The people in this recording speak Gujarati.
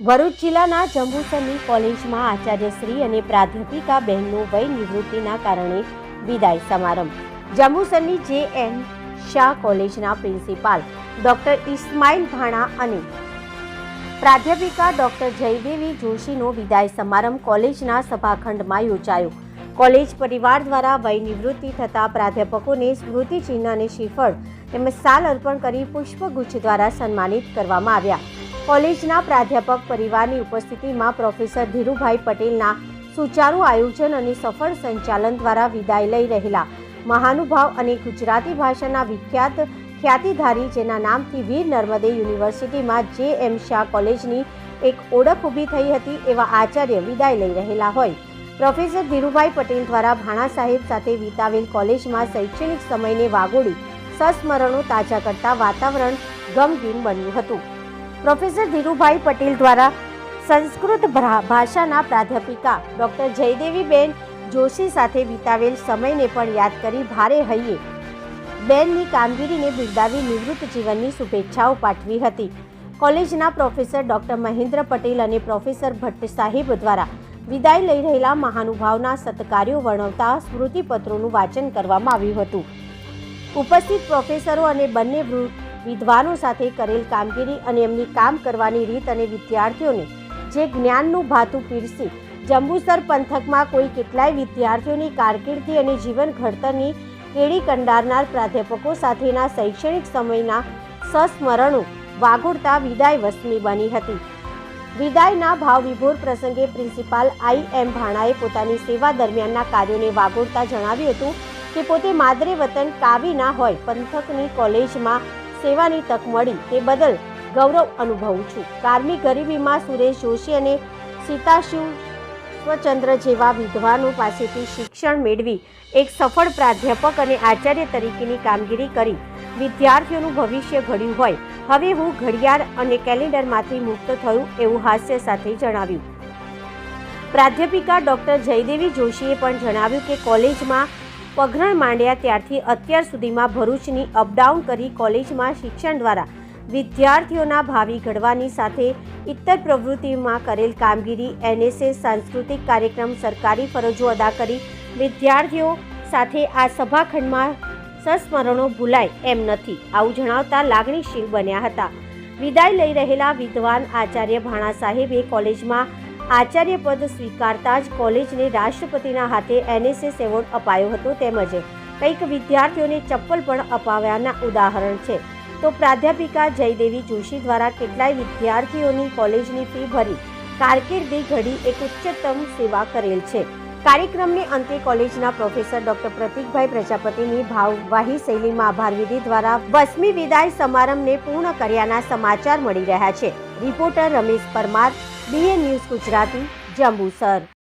ભરૂચ જિલ્લાના જંબુસરની કોલેજમાં આચાર્યશ્રી અને પ્રાધ્યાપિકા બહેનનું વય નિવૃત્તિના કારણે વિદાય સમારંભ. જંબુસરની જે એન શાહ કોલેજના પ્રિન્સિપાલ ડોક્ટર ઇસ્માઇલ ભાણા અને પ્રાધ્યાપિકા ડોક્ટર જયદેવી જોશીનો વિદાય સમારંભ કોલેજના સભાખંડમાં યોજાયો. કોલેજ પરિવાર દ્વારા વય નિવૃત્તિ થતા પ્રાધ્યાપકોને સ્મૃતિચિહ્ન અને શ્રીફળ તેમજ સાલ અર્પણ કરી પુષ્પગુચ્છ દ્વારા સન્માનિત કરવામાં આવ્યા. કોલેજના પ્રાધ્યાપક પરિવારની ઉપસ્થિતિમાં પ્રોફેસર ધીરુભાઈ પટેલના સુચારુ આયોજન અને સફળ સંચાલન દ્વારા વિદાય લઈ રહેલા મહાનુભાવ અને ગુજરાતી ભાષાના વિખ્યાત ખ્યાતિધારી જેના નામથી વીર નર્મદે યુનિવર્સિટીમાં જે એમ શાહ કોલેજની એક ઓળખ ઊભી થઈ હતી એવા આચાર્ય વિદાય લઈ રહેલા હોય. પ્રોફેસર ધીરુભાઈ પટેલ દ્વારા ભાણા સાહેબ સાથે વિતાવેલ કોલેજમાં શૈક્ષણિક સમયને વાગોળી સસ્મરણો તાજા કરતા વાતાવરણ ગમગીન બન્યું હતું. પ્રોફેસર ધીરુભાઈ પટેલ દ્વારા સંસ્કૃત ભાષાના પ્રાધ્યાપિકા ડૉક્ટર જયદેવીબેન જોશી સાથે વિતાવેલ સમયને પણ યાદ કરી ભારે હૈયે. બેનની કામગીરીને બિરદાવી નિવૃત્ત જીવનની શુભેચ્છાઓ પાઠવી હતી. કોલેજના પ્રોફેસર ડૉક્ટર મહેન્દ્ર પટેલ અને પ્રોફેસર ભટ્ટ સાહેબ દ્વારા વિદાય લઈ રહેલા મહાનુભાવના સત્કાર્યો વર્ણવતા સ્મૃતિપત્રોનું વાંચન કરવામાં આવ્યું હતું. ઉપસ્થિત પ્રોફેસરો અને બંને વૃ- વિદ્વાનો સાથે કરેલ કામગીરી અને એમની કામ કરવાની રીત અને વિદ્યાર્થીઓને જે જ્ઞાનનું ભાતું પીરસી, જંબુસર પંથકમાં કોઈ કેટલાય વિદ્યાર્થીઓની કારકિર્દી અને જીવન ઘડતરની કેળી કંડારનાર પ્રાધ્યાપકો સાથેના શૈક્ષણિક સમયના સસ્મરણો વાગોળતા વિદાય વસમી બની હતી. વિદાયના ભાવવિભોર પ્રસંગે પ્રિન્સિપાલ આઈ એમ ભાણાએ પોતાની સેવા દરમિયાનના કાર્યોને વાગોળતા જણાવ્યું હતું કે પોતે માદરે વતન કાવી ના હોય, પંથકની કોલેજમાં સેવાની તક મળી તે બદલ ગૌરવ અનુભવું છું. કારમી ગરીબીમાં સુરેશ જોશી અને સીતાશિવ સ્વચંદ્ર જેવા વિદ્વાનો પાસેથી શિક્ષણ મેળવી એક સફળ પ્રાધ્યાપક અને આચાર્ય તરીકેની કામગીરી કરી. વિદ્યાર્થીઓનું ભવિષ્ય ઘડ્યું હોય. હવે હું ઘડિયાળ અને કેલેન્ડરમાંથી મુક્ત થયું એવું હાસ્ય સાથે જણાવ્યું. પ્રાધ્યાપિકા ડૉક્ટર જયદેવી જોશીએ પણ જણાવ્યું કે કોલેજમાં પગરણ માંડ્યા ત્યારથી અત્યાર સુધીમાં ભરૂચની અપડાઉન કરી કોલેજમાં શિક્ષણ દ્વારા વિદ્યાર્થીઓના ભાવિ ઘડવાની સાથે ઇતર પ્રવૃત્તિમાં કરેલ કામગીરી એનએસએસ સાંસ્કૃતિક કાર્યક્રમ સરકારી ફરજો અદા કરી વિદ્યાર્થીઓ સાથે આ સભાખંડમાં સસ્મરણો ભૂલાય એમ નથી. આવું જણાવતા લાગણીશીલ બન્યા હતા. વિદાય લઈ રહેલા વિદ્વાન આચાર્ય ભાણા સાહેબે કોલેજમાં આચાર્ય પદ સ્વીકારતા જ કોલેજને રાષ્ટ્રપતિના હાથે એનએસએસ એવોર્ડ અપાયો હતો તેમજ કંઈક વિદ્યાર્થીઓને ચપ્પલ પણ અપાવ્યાના ઉદાહરણ છે. તો પ્રાધ્યાપિકા જયદેવી જોશી દ્વારા કેટલાય વિદ્યાર્થીઓની કોલેજની ફી ભરી કારકિર્દી ઘડી એક ઉચ્ચતમ સેવા કરેલ છે. કાર્યક્રમને અંતે કોલેજના પ્રોફેસર ડોક્ટર પ્રતિકભાઈ પ્રજાપતિની ભાવવાહી શૈલીમાં આભાર વિધિ દ્વારા વસમી વિદાય સમારંભને પૂર્ણ કર્યાના સમાચાર મળી રહ્યા છે. Reporter Ramesh Parmar BA news Gujarati Jambusar.